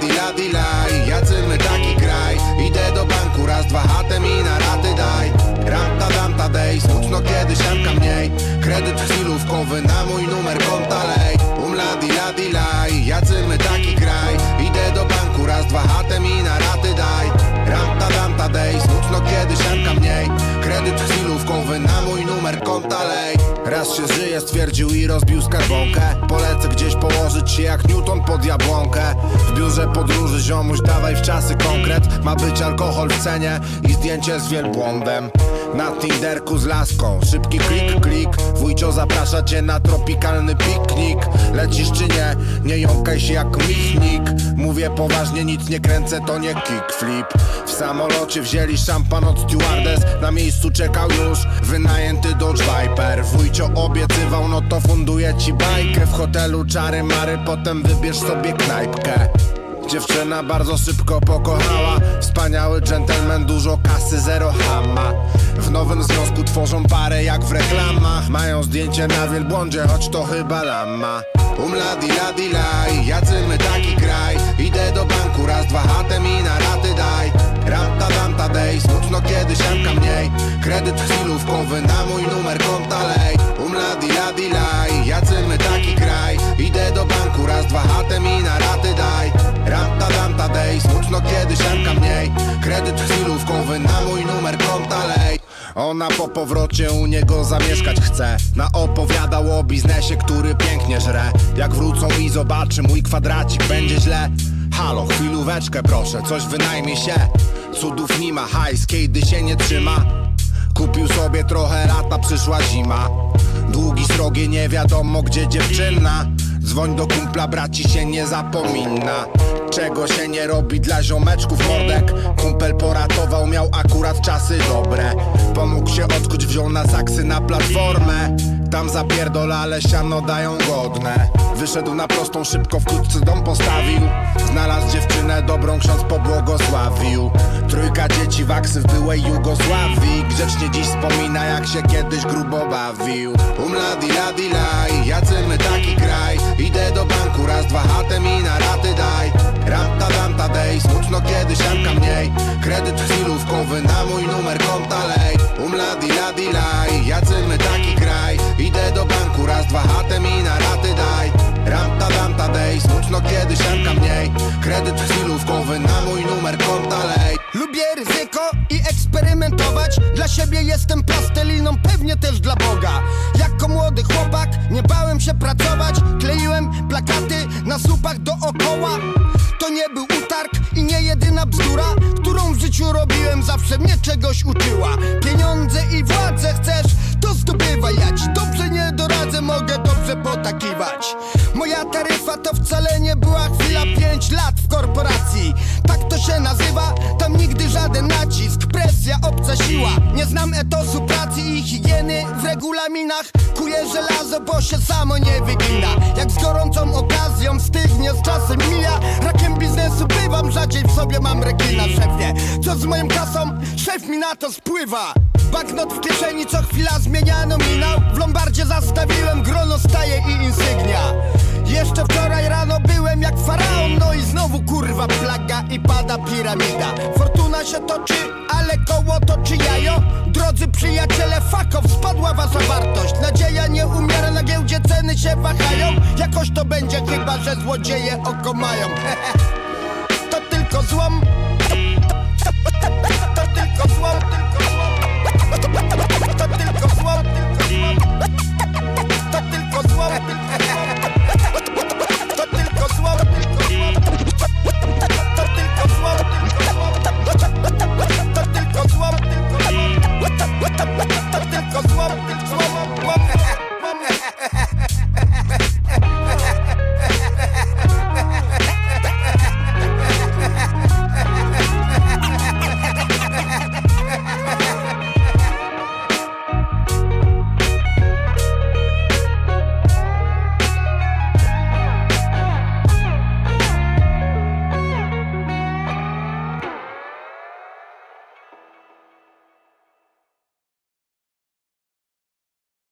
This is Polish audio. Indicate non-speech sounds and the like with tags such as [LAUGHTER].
dila dila I jacy my taki kraj. Idę do banku raz, dwa hatem i na raty daj. Ranta danta dej, smutno kiedy sianka mniej. Kredyt chwilówkowy na mój numer lej Raz się żyje, stwierdził i rozbił skarbonkę. Polecę gdzieś położyć się jak Newton pod jabłonkę. W biurze podróży ziomuś dawaj w czasy konkret. Ma być alkohol w cenie i zdjęcie z wielbłądem Na Tinderku z laską, szybki klik, klik. Wujcio zaprasza cię na tropikalny piknik. Lecisz czy nie, nie jąkaj się jak michnik. Mówię poważnie, nic nie kręcę, to nie kickflip. W samolocie wzięli szampan od stewardess. Na miejscu czekał już wynajęty Dodge Viper. Wujcio obiecywał, no to funduje ci bajkę. W hotelu czary mary, potem wybierz sobie knajpkę Dziewczyna bardzo szybko pokochała. Wspaniały gentleman, dużo kasy, zero hama. W nowym związku tworzą parę jak w reklamach. Mają zdjęcie na wielbłądzie, choć to chyba lama. Umla dila dilaj, jacy my taki kraj. Idę do banku, raz dwa hatem i na raty daj. Ramta damta dej, smutno kiedy sianka mniej. Kredyt chwilówkowy na mój numer konta smutno kiedy sianka mniej. Kredyt chwilówkowy na mój numer konta lej ona po powrocie u niego zamieszkać chce. Naopowiadał o biznesie, który pięknie żre. Jak wrócą i zobaczy mój kwadracik, będzie źle. Halo, chwilóweczkę proszę, coś wynajmie się. Cudów nie ma, hajs, kiedy się nie trzyma. Kupił sobie trochę lata, przyszła zima. Długi srogie, nie wiadomo gdzie dziewczyna. Dzwoń do kumpla, braci się nie zapomina Czego się nie robi dla ziomeczków mordek? Kumpel poratował, miał akurat czasy dobre. Pomógł się odkuć, wziął na saksy na platformę Tam zapierdol, ale siano dają godne. Wyszedł na prostą, szybko wkrótce dom postawił. Znalazł dziewczynę, dobrą ksiądz pobłogosławił. Trójka dzieci waksy w byłej Jugosławii. Grzecznie dziś wspomina, jak się kiedyś grubo bawił. Umla dila dilaj, jacy my taki kraj. Idę do banku, raz dwa hatem i na raty daj raz dwa hatem i na raty daj. Ramta damta dej, smutno kiedy sianka mniej. Kredyt chwilówkowy na mój numer konta lej. Lubię ryzyko i eksperymentować. Dla siebie jestem plasteliną, pewnie też dla Boga. Jako młody chłopak nie bałem się pracować. Kleiłem plakaty na słupach dookoła. To nie był utarg i nie jedyna bzdura Którą w życiu robiłem, zawsze mnie czegoś uczyła. Pieniądze i władzę chcesz, to zdobywaj. Ja ci Moja taryfa to wcale nie była chwila Pięć lat w korporacji, tak to się nazywa Tam nigdy żaden nacisk, presja, obca siła. Nie znam etosu pracy i higieny w regulaminach. Kuję żelazo, bo się samo nie wygina. Jak z gorącą okazją stygnie, z czasem mija. Rakiem biznesu bywam, rzadziej w sobie mam rekina szefie. Co z moją kasą? Szef mi na to spływa. Banknot w kieszeni, co chwila dnia nominał W Lombardzie zastawiłem grono staje i insygnia. Jeszcze wczoraj rano byłem jak faraon No i znowu kurwa plaga i pada piramida. Fortuna się toczy, ale koło toczy jajo. Drodzy przyjaciele, fakow, spadła wasza wartość. Nadzieja nie umiera, na giełdzie ceny się wahają. Jakoś to będzie chyba, że złodzieje oko mają. [LAUGHS] To tylko złom. To tylko złom, tylko złom.